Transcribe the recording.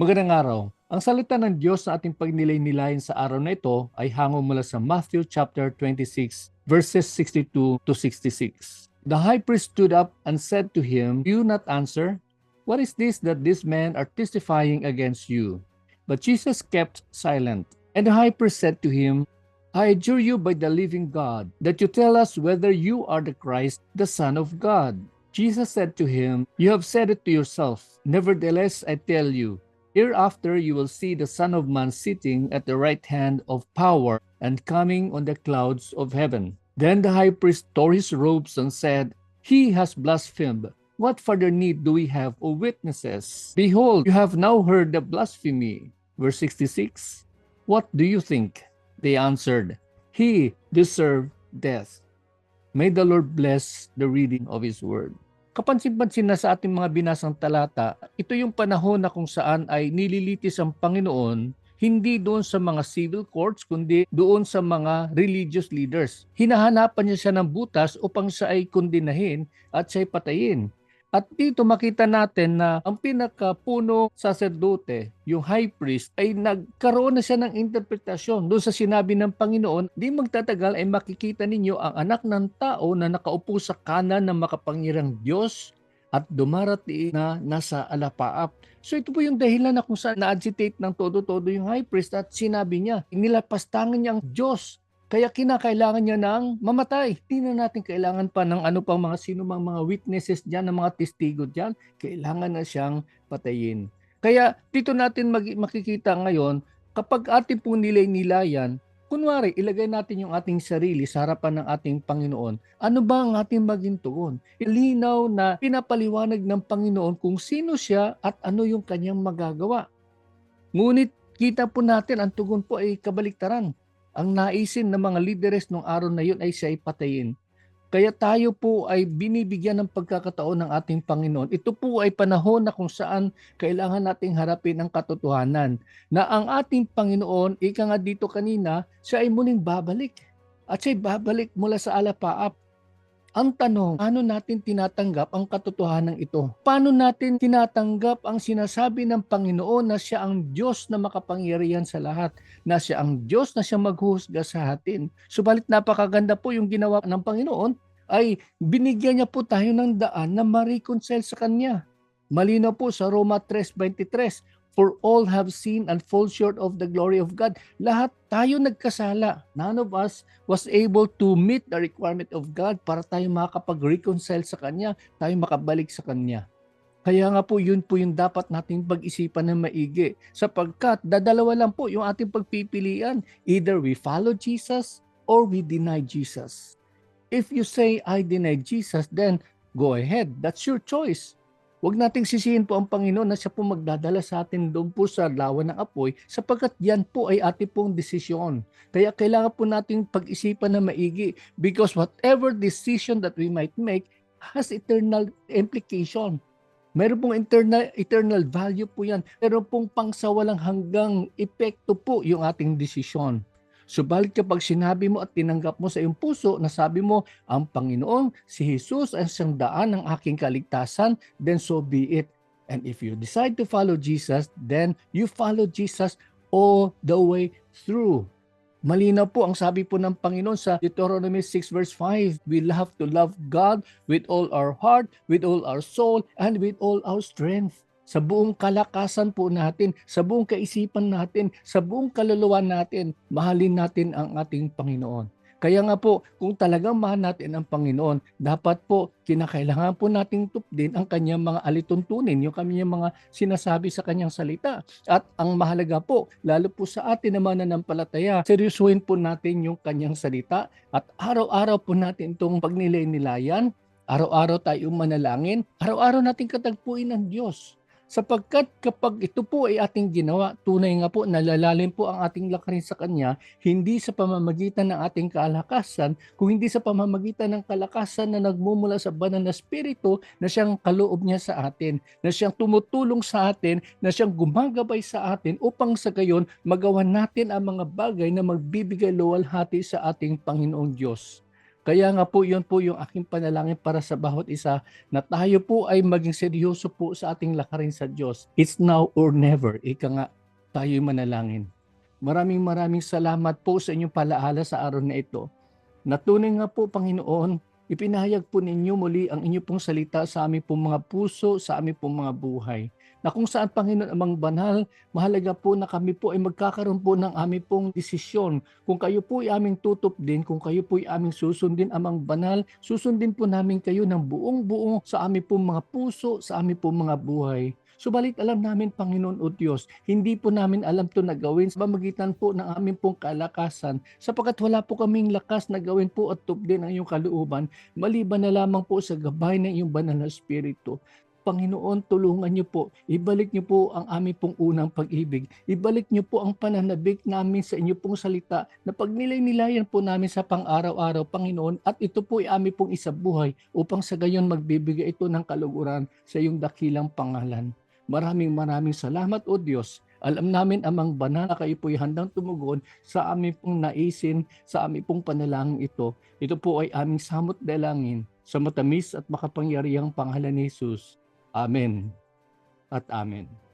Magandang araw. Ang salita ng Diyos na ating pagnilay-nilayan sa araw na ito ay hango mula sa Matthew chapter 26 verses 62 to 66. The high priest stood up and said to him, Do you not answer? What is this that these men are testifying against you? But Jesus kept silent. And the high priest said to him, I adjure you by the living God that you tell us whether you are the Christ, the Son of God. Jesus said to him, You have said it to yourself. Nevertheless, I tell you, hereafter you will see the Son of Man sitting at the right hand of power and coming on the clouds of heaven. Then the high priest tore his robes and said, He has blasphemed. What further need do we have of witnesses? Behold, you have now heard the blasphemy. Verse 66 What do you think? They answered, He deserved death. May the Lord bless the reading of His Word. Kapansin-pansin na sa ating mga binasang talata, ito yung panahon na kung saan ay nililitis ang Panginoon hindi doon sa mga civil courts, kundi doon sa mga religious leaders. Hinahanapan niya siya ng butas upang siya ay kundinahin at siya ay patayin. At dito makita natin na ang pinakapuno saserdote, yung high priest, ay nagkaroon na siya ng interpretasyon doon sa sinabi ng Panginoon, di magtatagal ay makikita ninyo ang anak ng tao na nakaupo sa kanan ng makapangyarang Diyos at dumarating na nasa alapaap. So ito po yung dahilan na kung saan na-agitate ng todo-todo yung high priest at sinabi niya, nilapastangan niya ang Diyos kaya kinakailangan niya ng mamatay. Hindi na natin kailangan pa ng ano pang mga sino mang mga witnesses diyan, ng mga testigo diyan. Kailangan na siyang patayin. Kaya dito natin mag- makikita ngayon, kapag ating po nilay-nilayan, kunwari, ilagay natin yung ating sarili sa harapan ng ating Panginoon. Ano ba ang ating maging tugon? Ilinaw na pinapaliwanag ng Panginoon kung sino siya at ano yung kanyang magagawa. Ngunit kita po natin ang tugon po ay kabaliktaran ang naisin ng mga lideres nung araw na yun ay siya ay patayin. Kaya tayo po ay binibigyan ng pagkakataon ng ating Panginoon. Ito po ay panahon na kung saan kailangan nating harapin ang katotohanan na ang ating Panginoon, ika nga dito kanina, siya ay muling babalik. At siya ay babalik mula sa alapaap ang tanong, paano natin tinatanggap ang katotohanan ito? Paano natin tinatanggap ang sinasabi ng Panginoon na siya ang Diyos na makapangyarihan sa lahat, na siya ang Diyos na siya maghuhusga sa atin? Subalit napakaganda po yung ginawa ng Panginoon ay binigyan niya po tayo ng daan na ma-reconcile sa Kanya. Malinaw po sa Roma 3.23, For all have sinned and fall short of the glory of God. Lahat tayo nagkasala. None of us was able to meet the requirement of God para tayo makakapag-reconcile sa Kanya, tayo makabalik sa Kanya. Kaya nga po, yun po yung dapat nating pag-isipan ng maigi. Sapagkat dadalawa lang po yung ating pagpipilian. Either we follow Jesus or we deny Jesus. If you say, I deny Jesus, then go ahead. That's your choice. Huwag nating sisihin po ang Panginoon na siya po magdadala sa atin doon po sa lawan ng apoy sapagkat yan po ay ating pong desisyon. Kaya kailangan po nating pag-isipan na maigi because whatever decision that we might make has eternal implication. Meron pong eternal, eternal value po yan. Meron pong pangsawalang hanggang epekto po yung ating desisyon. Subalit kapag sinabi mo at tinanggap mo sa iyong puso na sabi mo, ang Panginoon, si Jesus ang siyang daan ng aking kaligtasan, then so be it. And if you decide to follow Jesus, then you follow Jesus all the way through. Malinaw po ang sabi po ng Panginoon sa Deuteronomy 6 verse 5, we have to love God with all our heart, with all our soul, and with all our strength sa buong kalakasan po natin, sa buong kaisipan natin, sa buong kaluluwa natin, mahalin natin ang ating Panginoon. Kaya nga po, kung talagang mahal natin ang Panginoon, dapat po, kinakailangan po nating tupdin ang kanyang mga alituntunin, yung kanyang mga sinasabi sa kanyang salita. At ang mahalaga po, lalo po sa atin naman na nampalataya, seryosuhin po natin yung kanyang salita at araw-araw po natin itong pagnilay-nilayan, araw-araw tayong manalangin, araw-araw natin katagpuin ng Diyos sapagkat kapag ito po ay ating ginawa, tunay nga po nalalalim po ang ating lakarin sa Kanya, hindi sa pamamagitan ng ating kalakasan, kung hindi sa pamamagitan ng kalakasan na nagmumula sa banal na spirito na siyang kaloob niya sa atin, na siyang tumutulong sa atin, na siyang gumagabay sa atin upang sa gayon magawa natin ang mga bagay na magbibigay luwalhati sa ating Panginoong Diyos. Kaya nga po, yun po yung aking panalangin para sa bawat isa na tayo po ay maging seryoso po sa ating lakarin sa Diyos. It's now or never. Ika nga, tayo'y manalangin. Maraming maraming salamat po sa inyong palaala sa araw na ito. Natunay nga po, Panginoon, ipinahayag po ninyo muli ang inyo pong salita sa aming pong mga puso, sa aming pong mga buhay. Na kung saan, Panginoon, amang banal, mahalaga po na kami po ay magkakaroon po ng aming pong desisyon. Kung kayo po ay aming tutup din, kung kayo po ay aming susundin, amang banal, susundin po namin kayo ng buong buo sa aming pong mga puso, sa aming pong mga buhay. Subalit alam namin, Panginoon o Diyos, hindi po namin alam to na gawin sa pamagitan po ng aming pong kalakasan sapagkat wala po kaming lakas na gawin po at tupdin ang iyong kalooban maliban na lamang po sa gabay ng iyong banal na Espiritu. Panginoon, tulungan niyo po. Ibalik niyo po ang aming pong unang pag-ibig. Ibalik niyo po ang pananabik namin sa inyo pong salita na pagnilay-nilayan po namin sa pang-araw-araw, Panginoon, at ito po ay aming pong isabuhay upang sa gayon magbibigay ito ng kaluguran sa iyong dakilang pangalan. Maraming maraming salamat o Diyos. Alam namin amang banal na kayo po'y handang tumugon sa aming pong naisin, sa aming pong panalangin ito. Ito po ay aming samot dalangin sa matamis at makapangyarihang pangalan ni Jesus. Amen at Amen.